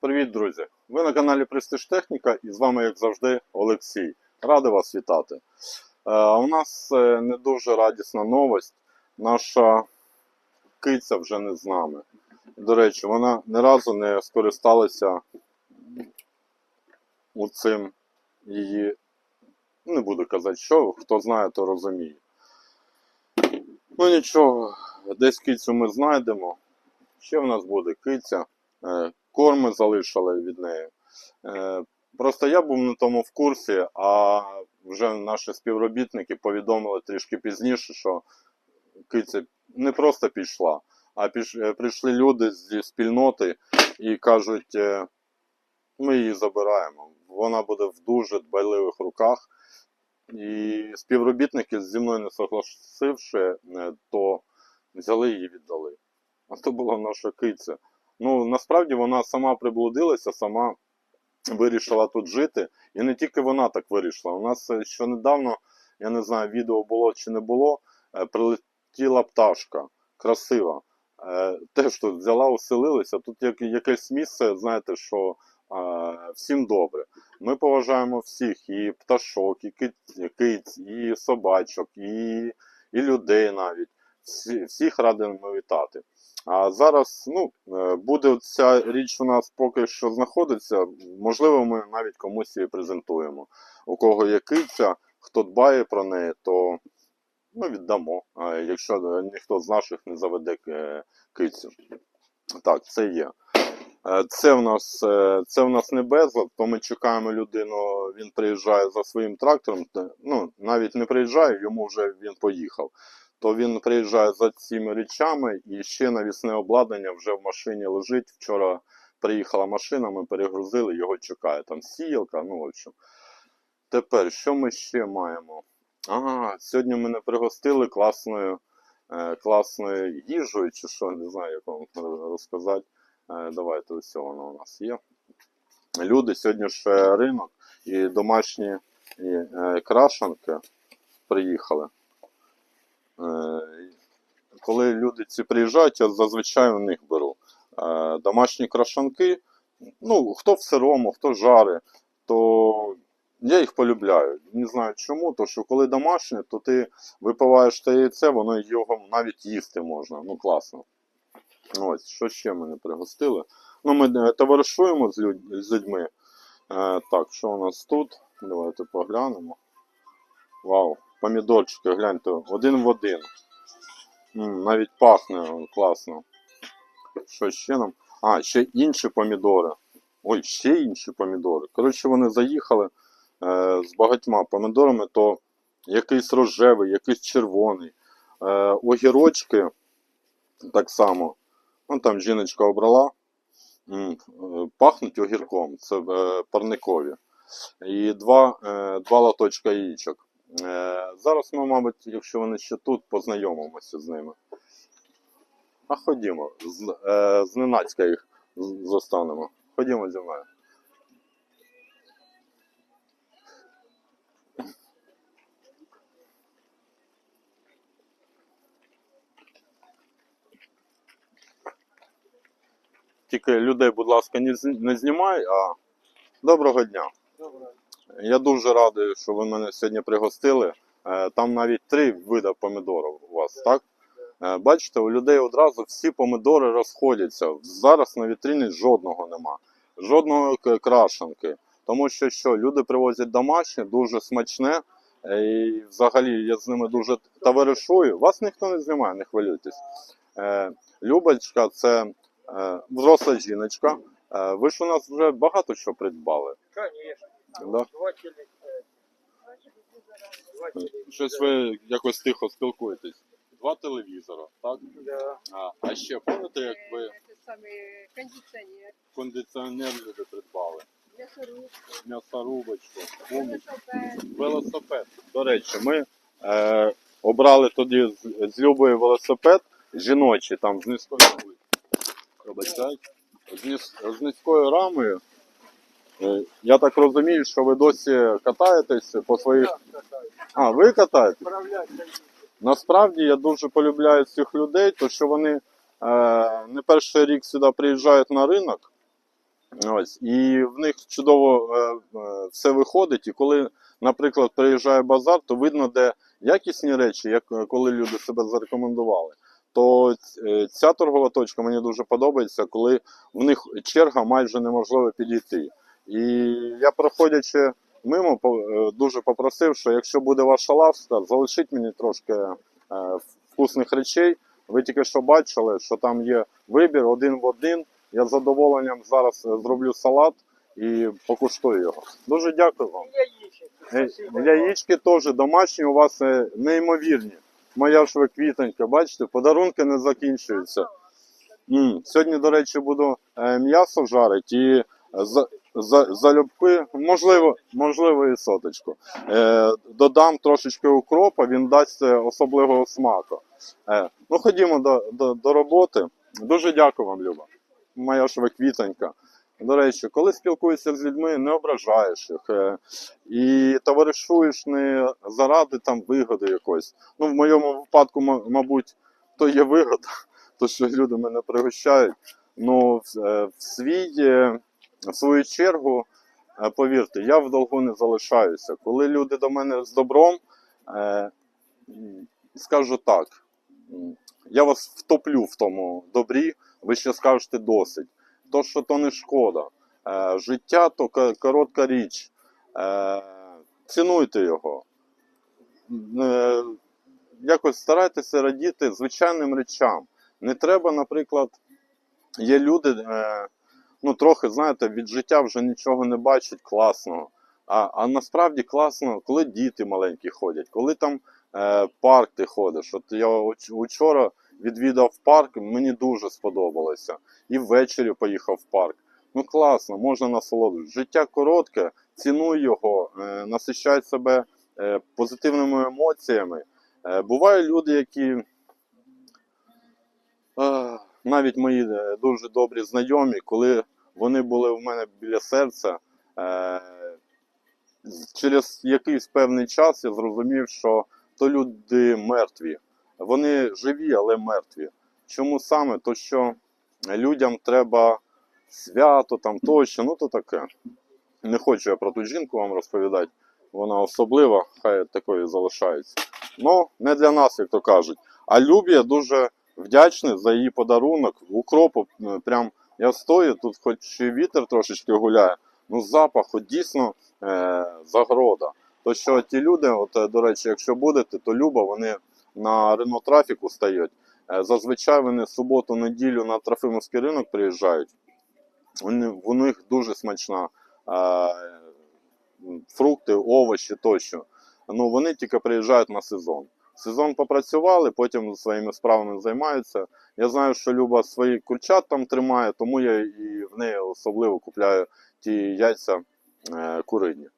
Привіт, друзі! Ви на каналі Престиж Техніка і з вами, як завжди, Олексій. Радий вас вітати. Е, у нас е, не дуже радісна новость. Наша киця вже не з нами. До речі, вона ні разу не скористалася у цим її. Не буду казати, що, хто знає, то розуміє. Ну нічого, десь кицю ми знайдемо. Ще в нас буде киця. Корми залишили від неї. Е, Просто я був на тому в курсі, а вже наші співробітники повідомили трішки пізніше, що киця не просто пішла, а піш... е, прийшли люди зі спільноти і кажуть, е, ми її забираємо. Вона буде в дуже дбайливих руках. І співробітники зі мною не согласивши, то взяли її віддали. А то була наша киця. Ну, насправді вона сама приблудилася, сама вирішила тут жити. І не тільки вона так вирішила. У нас е, ще недавно, я не знаю, відео було чи не було, е, прилетіла пташка, красива. Е, Теж тут взяла, оселилася. Тут як, якесь місце, знаєте, що е, всім добре. Ми поважаємо всіх, і пташок, і киць і собачок, і, і людей навіть. Всі, всіх радимо вітати. А зараз ну, е, буде ця річ у нас поки що знаходиться. Можливо, ми навіть комусь її презентуємо. У кого є киця, хто дбає про неї, то ну, віддамо. Якщо е, ніхто з наших не заведе е, кицю. Так, це є. Це в нас, це в нас не безлад, то ми чекаємо людину, він приїжджає за своїм трактором. Ну, навіть не приїжджає, йому вже він поїхав. То він приїжджає за цими речами і ще навісне обладнання вже в машині лежить. Вчора приїхала машина, ми перегрузили, його чекає. Там сіялка, ну в общем. Тепер, що ми ще маємо? Ага, сьогодні мене пригостили класною, е, класною їжею, чи що, не знаю, як вам розказати. Е, давайте ось воно у нас є. Люди, сьогодні ще ринок і домашні і, е, крашанки приїхали. Е, коли люди ці приїжджають, я зазвичай у них беру. Е, домашні крашанки, ну, хто в сирому, хто жаре, то я їх полюбляю. Не знаю чому, то що коли домашнє, то ти випиваєш те яйце, воно його навіть їсти можна. Ну класно. Ось, що ще мене пригостили. Ну, ми е, товаришуємо з, людь- з людьми. Е, так, що у нас тут? Давайте поглянемо. Вау, помідорчики, гляньте, один в один. Навіть пахне класно. Що ще нам? А, ще інші помідори. Ой, ще інші помідори. Коротше, вони заїхали е, з багатьма помідорами, то якийсь рожевий, якийсь червоний. Е, огірочки так само. Ну, там жіночка обрала. Е, Пахнуть огірком, це е, парникові. І два, е, два лоточка яєчок. Е, Зараз ми, мабуть, якщо вони ще тут, познайомимося з ними. А ходімо, з, е, зненацька їх з- застанемо. Ходімо зі мною. Тільки людей, будь ласка, не, з- знімай, а доброго дня. Я дуже радий, що ви мене сьогодні пригостили. Е, Там навіть три види помідорів у вас, так? Е, Бачите, у людей одразу всі помідори розходяться. Зараз на вітріні жодного нема, жодного крашенки. Тому що що люди привозять домашнє, дуже смачне. е, І взагалі я з ними дуже товаришую. Вас ніхто не знімає, не хвилюйтесь. Любочка це взросла жіночка. Ви ж у нас вже багато що придбали. Конечно. Да? Щось ви якось тихо спілкуєтесь. Два телевізора, так? Да. А, а ще пам'ятаєте, як ви Це саме кондиціонер, кондиціонер люди придбали? м'ясорубку, М'ясорубочку, велосипед. велосипед. До речі, ми е, обрали тоді з, з Любою велосипед жіночий, там з низькою рамою. Пробачайте. З, низ- з низькою рамою. Е, Я так розумію, що ви досі катаєтесь по своїх. А, ви катаєтесь? Насправді я дуже полюбляю цих людей, то що вони е, не перший рік сюди приїжджають на ринок, Ось, і в них чудово е, все виходить. І коли, наприклад, приїжджає базар, то видно, де якісні речі, як коли люди себе зарекомендували. То ця торгова точка мені дуже подобається, коли в них черга майже неможливо підійти. І я, проходячи мимо, е, дуже попросив, що якщо буде ваша лавка, залишіть мені трошки е, вкусних речей. Ви тільки що бачили, що там є вибір один в один. Я з задоволенням зараз е, зроблю салат і покуштую його. Дуже дякую вам. Е, Яєчки теж домашні, у вас неймовірні. Моя ж ви квітонька, бачите, подарунки не закінчуються. М, Сьогодні, до речі, буду м'ясо жарити і за, за, залюбки, можливо, можливо, і соточку. Е, додам трошечки укропа, він дасть особливого смаку. Е, ну, ходімо до, до, до роботи. Дуже дякую вам, Люба. Моя ж ви квітонька. До речі, коли спілкуєшся з людьми, не ображаєш їх е, і товаришуєш не заради там вигоди якоїсь. Ну, в моєму випадку, мабуть, то є вигода, то що люди мене пригощають. Ну, в, е, свій, е, в свою чергу, е, повірте, я в долгу не залишаюся. Коли люди до мене з добром, е, скажу так, я вас втоплю в тому добрі, ви ще скажете досить. То, що то не шкода. Е, життя то коротка річ. Цінуйте його. Якось старайтеся радіти звичайним речам. Не треба, наприклад, є люди, ну трохи, знаєте, від життя вже нічого не бачать класного. А, а насправді класно, коли діти маленькі ходять, коли там е, парк ти ходиш. От я учора відвідав парк, мені дуже сподобалося. І ввечері поїхав в парк. Ну класно, можна насолоджуватися. Життя коротке, цінуй його, е, насищай себе е, позитивними емоціями. Е, бувають люди, які е, навіть мої е, дуже добрі знайомі, коли вони були в мене біля серця, е, через якийсь певний час я зрозумів, що то люди мертві. Вони живі, але мертві. Чому саме? То що людям треба свято, там тощо, ну то таке. Не хочу я про ту жінку вам розповідати. Вона особлива, хай такою залишається. Ну, не для нас, як то кажуть. А Любі дуже вдячний за її подарунок. Укропу, е, прям я стою, тут хоч і вітер трошечки гуляє, ну запах от дійсно е, загорода. То що ті люди, от, е, до речі, якщо будете, то Люба, вони на Рено трафіку стають. Е, Зазвичай вони суботу-неділю на Трофимовський ринок приїжджають. Вони, у них дуже смачна е, фрукти, овочі тощо. Ну, вони тільки приїжджають на сезон. Сезон попрацювали, потім своїми справами займаються. Я знаю, що Люба свої курчат там тримає, тому я і в неї особливо купляю ті яйця е, курині.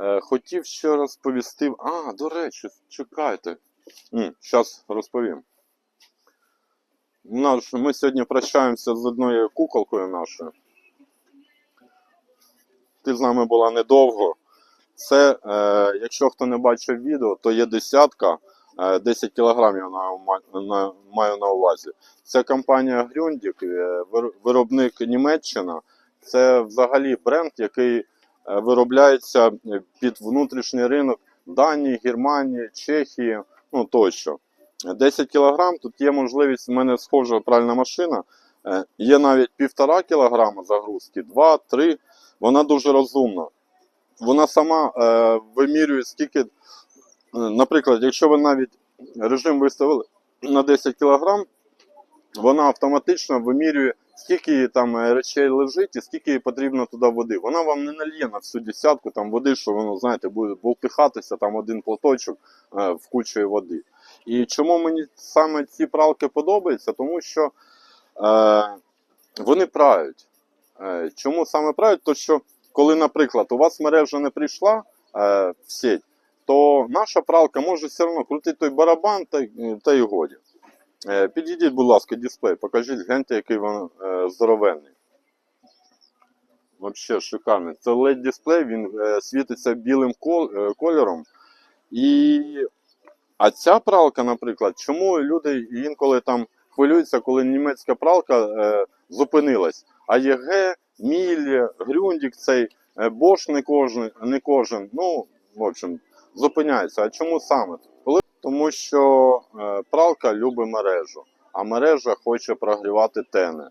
Е, хотів ще розповісти. А, до речі, чекайте. Зараз розповім. Наш, ми сьогодні прощаємося з одною куколкою нашою. Ти з нами була недовго. Це, е, якщо хто не бачив відео, то є десятка, 10 кілограмів на, маю на увазі. Це компанія Грюндік, е, виробник Німеччина. Це взагалі бренд, який е, виробляється під внутрішній ринок Данії, Германії, Чехії, ну тощо. 10 кілограм, тут є можливість, в мене схожа пральна машина. Е, Є навіть півтора кілограма загрузки, 2-3. Вона дуже розумна. Вона сама е, вимірює скільки. Наприклад, якщо ви навіть режим виставили на 10 кг, вона автоматично вимірює, скільки там е, речей лежить і скільки потрібно туди води. Вона вам не нальє на всю десятку там води, що воно, знаєте, буде болтихатися там один платочок е, в кучу води. І чому мені саме ці пралки подобаються? Тому що е, вони прають. Е, чому саме прають? То що коли, наприклад, у вас мережа не прийшла е, в сеть, то наша пралка може все одно крутити той барабан та, й- та й годі. Е, підійдіть, будь ласка, дисплей, покажіть, гляньте, який він е, здоровенний. Взагалі шикарний. Це led дисплей, він е, світиться білим е, кольором. І... А ця пралка, наприклад, чому люди інколи там хвилюються, коли німецька пралка е, зупинилась. А ЄГ Міль, Грюндік цей, е, Бош не кожен, не кожен. Ну, в общем, зупиняється. А чому саме? Тому що е, пралка любить мережу, а мережа хоче прогрівати тени.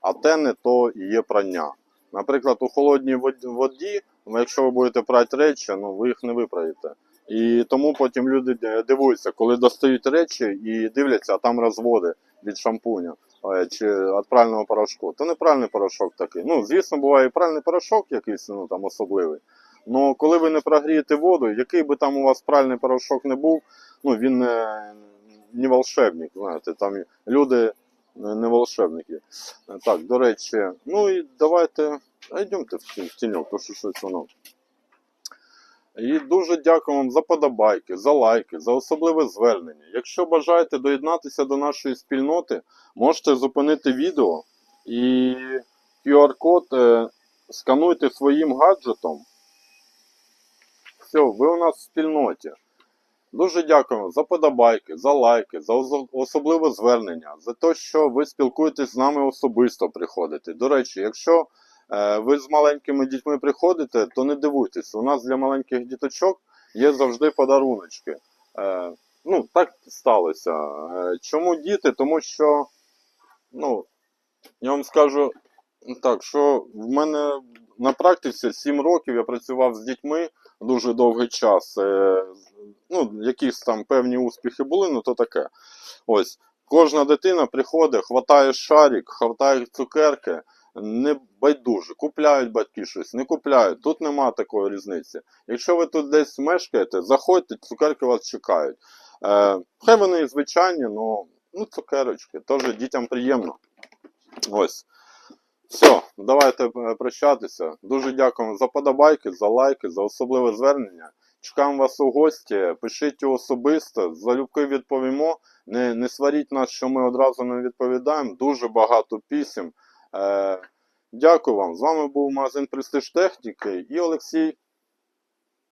А тени то і є прання. Наприклад, у холодній вод- воді, ну, якщо ви будете прати речі, ну ви їх не випраєте. І тому потім люди дивуються, коли достають речі і дивляться, а там розводи від шампуня е, чи від прального порошку. То не пральний порошок такий. Ну, звісно, буває і пральний порошок якийсь ну, там особливий. Ну, коли ви не прогрієте воду, який би там у вас пральний порошок не був, ну він не, не волшебник, знаєте, там люди не не волшебники. Е, Так, до речі, ну і давайте а йдемте в тіньок, то що щось воно. І дуже дякую вам за подобайки, за лайки, за особливе звернення. Якщо бажаєте доєднатися до нашої спільноти, можете зупинити відео і QR-код е, скануйте своїм гаджетом. Все, ви у нас в спільноті. Дуже дякуємо за подобайки, за лайки, за особливе звернення, за те, що ви спілкуєтесь з нами особисто приходите. До речі, якщо е, ви з маленькими дітьми приходите, то не дивуйтесь, у нас для маленьких діточок є завжди подаруночки. Е, ну, так сталося. Е, чому діти? Тому що, ну, я вам скажу так, що в мене на практиці 7 років я працював з дітьми дуже довгий час. Е, ну, якісь там певні успіхи були, ну то таке. Ось. Кожна дитина приходить, хватає шарик, хватає цукерки, не байдуже. Купляють батьки щось, не купляють. Тут нема такої різниці. Якщо ви тут десь мешкаєте, заходьте, цукерки вас чекають. Е, хай вони звичайні, ну, ну цукерочки, теж дітям приємно. Ось. Все, давайте е, прощатися. Дуже дякуємо за подобайки, за лайки, за особливе звернення. Чекаємо вас у гості. Пишіть особисто, залюбки відповімо. Не, не сваріть нас, що ми одразу не відповідаємо. Дуже багато пісім. Е, дякую вам. З вами був магазин Престиж Техніки і Олексій